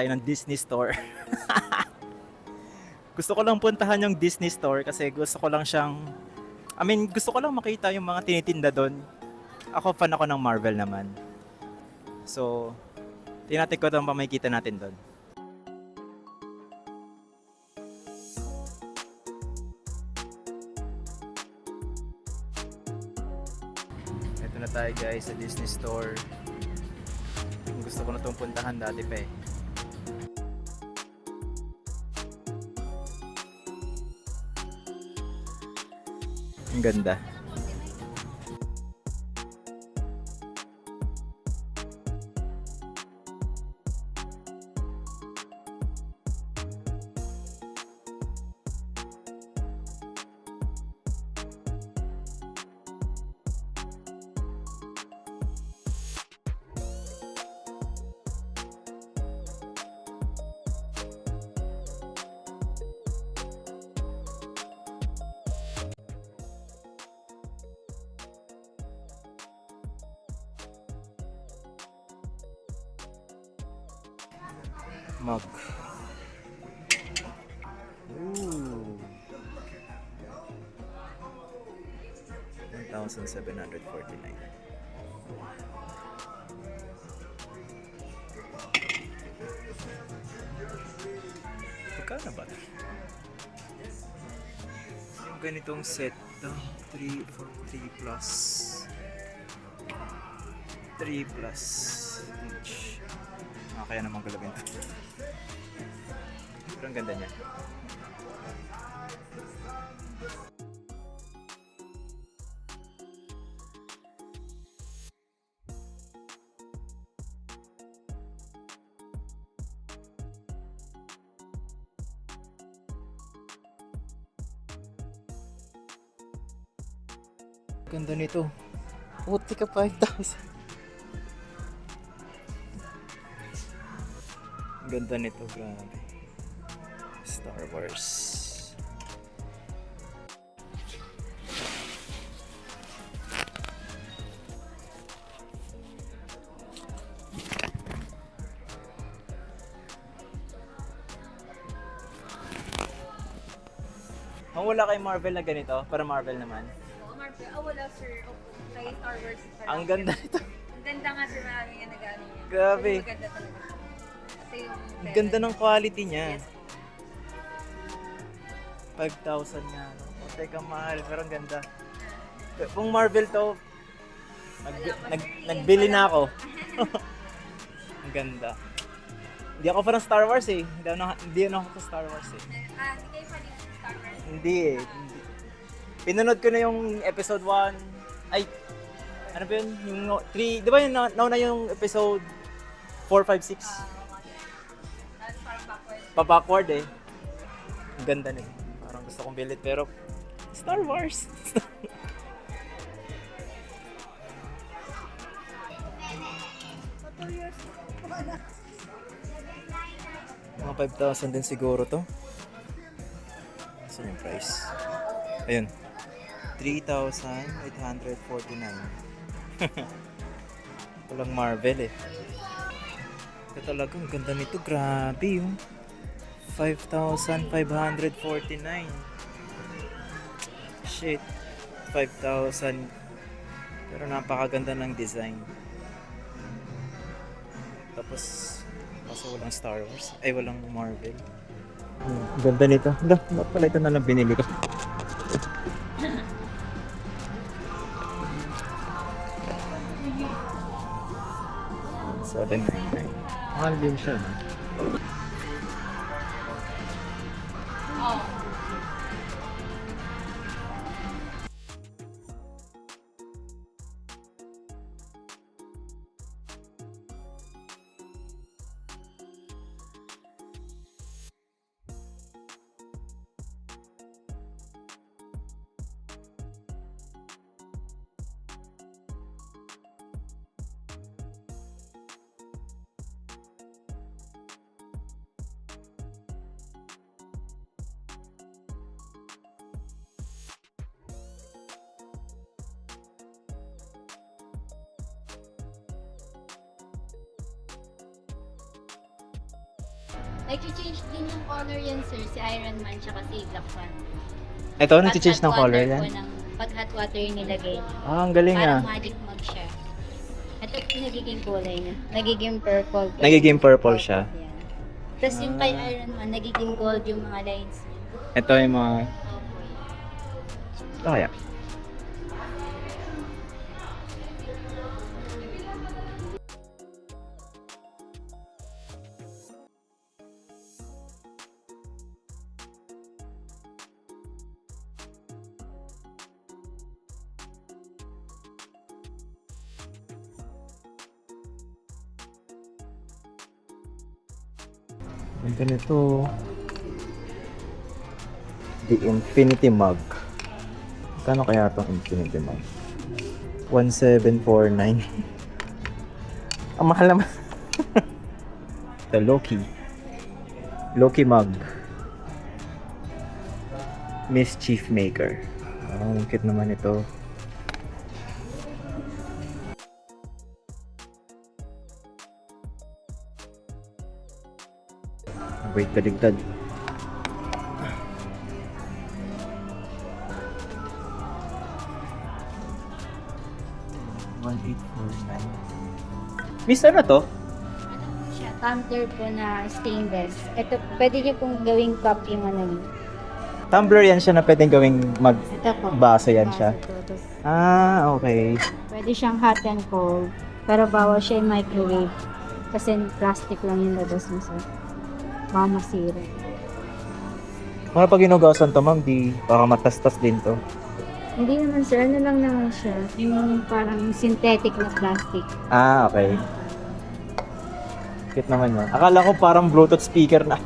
tayo ng Disney Store. gusto ko lang puntahan yung Disney Store kasi gusto ko lang siyang I mean, gusto ko lang makita yung mga tinitinda doon. Ako fan ako ng Marvel naman. So, tinatik ko itong pamikita natin doon. Ito na tayo guys sa Disney Store. Gusto ko na itong puntahan dati pa eh. Ang ganda. Mug. Ooh. 1,749. Magkano ba? Yung ganitong set, uh, 3 for 3 plus 3 plus each. Ah, kaya naman galawin to. Pero ang ganda niya. Ganda nito. Puti ka 5,000. Ganda nito, grabe. Star Wars. Ang wala kay Marvel na ganito, para Marvel naman. Oo, Marvel. Ah, wala sir. Opo. Kay Star Wars. pa Ang ganda nito. Ang ganda nga sir, marami nga nag-ano. Grabe. Maganda talaga siya. Ito yung... Ang ganda ng quality niya. Yes. 5,000 nga. no? O, teka, mahal, pero ang ganda. Kung Marvel to, nag, pa, nag, nagbili na ako. pa. ang ganda. Hindi ako fan ng Star Wars eh. Hindi ako, hindi ako sa Star Wars eh. Ah, hindi kayo ng Star Wars? Hindi eh. Hindi. Pinanood ko na yung episode 1. Ay, ano ba yun? Yung 3, di ba yun na, na yung episode 4, 5, 6? Pa-backward eh. Ang ganda nito. Parang gusto kong bilhin pero Star Wars. Mga 5,000 din siguro to. Saan yung price? Ayun. 3,849. Walang Marvel eh. Ito talaga, ang ganda nito. Grabe yung 5,549. Shit. 5,000. Pero napakaganda ng design. Tapos, kaso walang Star Wars. Ay, walang Marvel. Hmm, ganda nito. Ba't pala ito na lang binili ko? Seven nine nine. Mahal din siya. no? Nag-change din yung color yan, sir. Si Iron Man tsaka si Black Panther. Ito, Pag nag-change hot ng color water yan. po ng- pag hot water yung nilagay niya. Ah, ang galing Parang ah. magic mug siya. Ito yung nagiging kulay niya. Nagiging purple. Nagiging purple siya. Yan. Tapos yung kay Iron Man, nagiging gold yung mga lines niya. Ito yung mga... Ah, kaya. Ang ganito. The Infinity Mug. Kano kaya itong Infinity Mug? 1749. Ang mahal naman. The Loki. Loki Mug. Mischief Maker. Oh, ang cute naman ito. Wait, kaligtad. One eight four nine. Miss, ano to? Po siya? Tumbler po na stainless. Ito, pwede niyo pong gawing cup yung ano niyo. Tumbler yan siya na pwedeng gawing mag... Ito po. Baso yan siya. Baso. Tapos, Ah, okay. Pwede siyang hot and cold. Pero bawal siya yung microwave. Kasi plastic lang yung labas mo sa baka masira. Mga pag inugasan to, ma'am, di baka matastas din to. Hindi naman sir, ano lang naman siya. Yung parang synthetic na plastic. Ah, okay. Cute naman yun. Akala ko parang Bluetooth speaker na.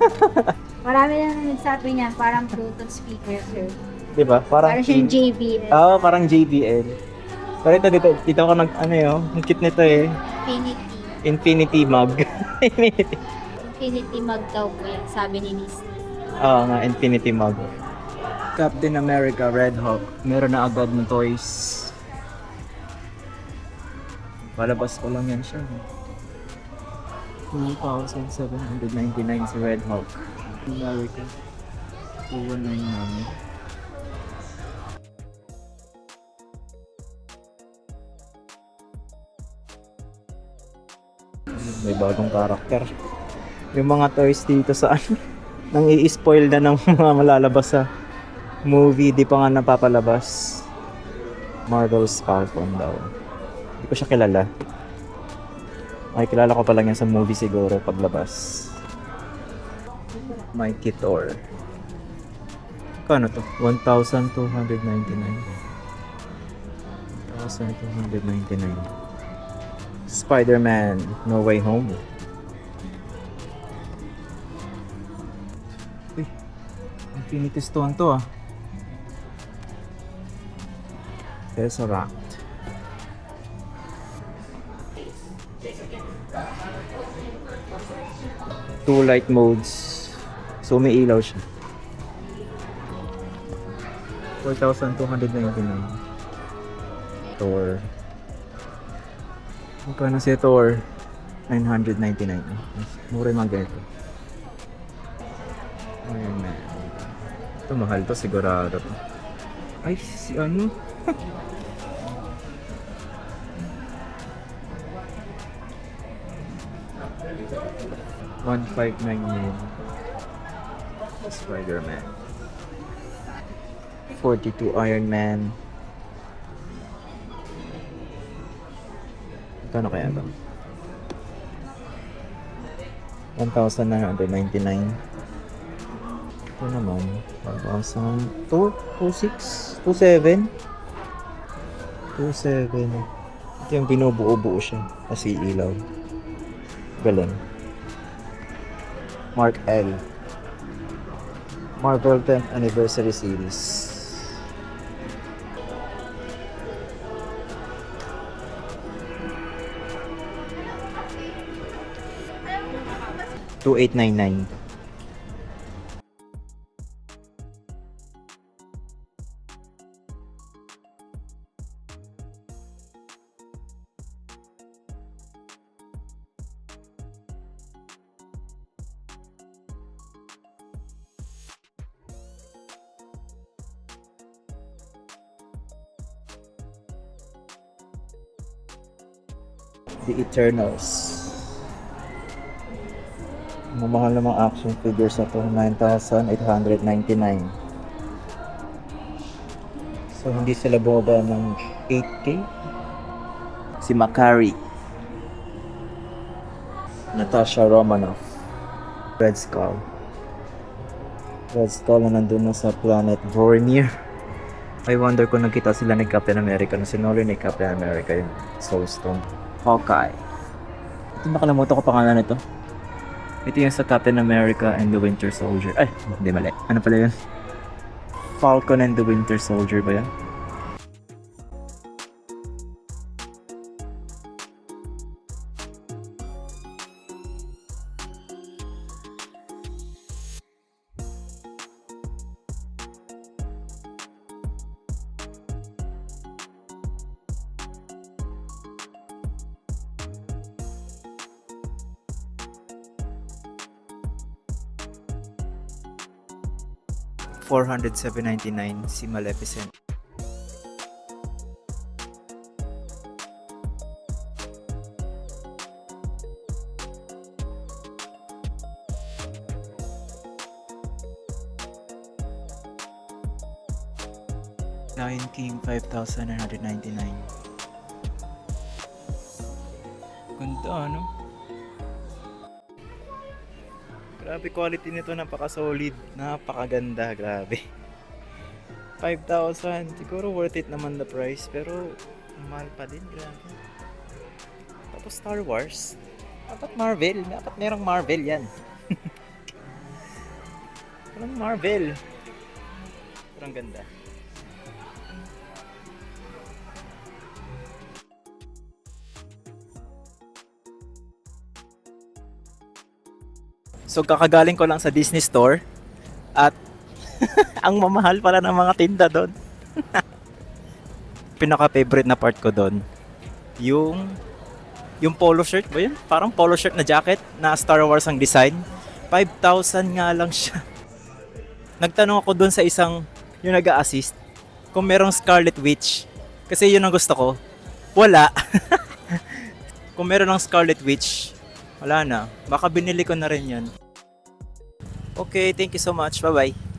Marami na naman nagsabi niya, parang Bluetooth speaker sir. Di ba? Parang, Parang siyang JBL. Oo, parang JBL. Pero ito, dito, dito ako nag, ano yun, ang cute nito eh. Infinity. Infinity mug. Infinity. Infinity mug daw po yan, sabi ni Miss. Oo nga, Infinity mug. Captain America Red Hawk. Meron na agad ng toys. Palabas ko lang yan siya. 2,799 si Red Hawk. America. 2199. May bagong karakter. Yung mga toys dito sa ano, nang i-spoil na ng mga malalabas sa movie, di pa nga napapalabas. Marvel's Falcon daw. Hindi ko siya kilala. Ay, kilala ko pa lang yan sa movie siguro paglabas. Mikey Thor. Kano to? 1,299. 1,299. Spider-Man No Way Home. Uy, Infinity Stone to ah. Tesseract. Two light modes. So may ilaw siya. 4,299. Thor. Magkano si Thor? 999. Mura yung mga ganito. Iron Man. Ito mahal to sigurado to. Ay, si ano? One five nine nine. Spider-Man. 42 Iron Man. Kano kaya ba? 1,999. Ito naman, 1,000, 2, 2,6, 2,7. 2,7. Ito yung binubuo-buo siya. Kasi ilaw. Galing. Mark L. Marvel 10th Anniversary Series. Two eight nine nine. The Eternals. Mamahal namang action figures na to, 9,899. So, hindi sila bumaba ng 8K? Si Makari. Natasha Romanoff. Red Skull. Red Skull na nandun na sa planet Vormir. I wonder kung nagkita sila ni Captain America na sinuli ni Captain America yung Soul Stone. Hawkeye. Ito nakalimutan ko pangalan nito. Ito yung sa Captain America and the Winter Soldier. Ay, hindi mali. Ano pala yun? Falcon and the Winter Soldier ba yan? $407.99 si Maleficent. Lion King 5,999 Ganda ano? Grabe quality nito, napaka-solid, napakaganda, grabe. 5,000, siguro worth it naman the price, pero mahal pa din, grabe. Tapos Star Wars, dapat Marvel, dapat merong Marvel yan. Walang Marvel. Pero ang ganda. So kakagaling ko lang sa Disney Store at ang mamahal pala ng mga tinda doon. Pinaka-favorite na part ko doon, yung yung polo shirt ba yun? Parang polo shirt na jacket na Star Wars ang design. 5,000 nga lang siya. Nagtanong ako doon sa isang yung nag assist kung merong Scarlet Witch. Kasi yun ang gusto ko. Wala. kung meron ng Scarlet Witch, wala na. Baka binili ko na rin yan. Okay, thank you so much. Bye-bye.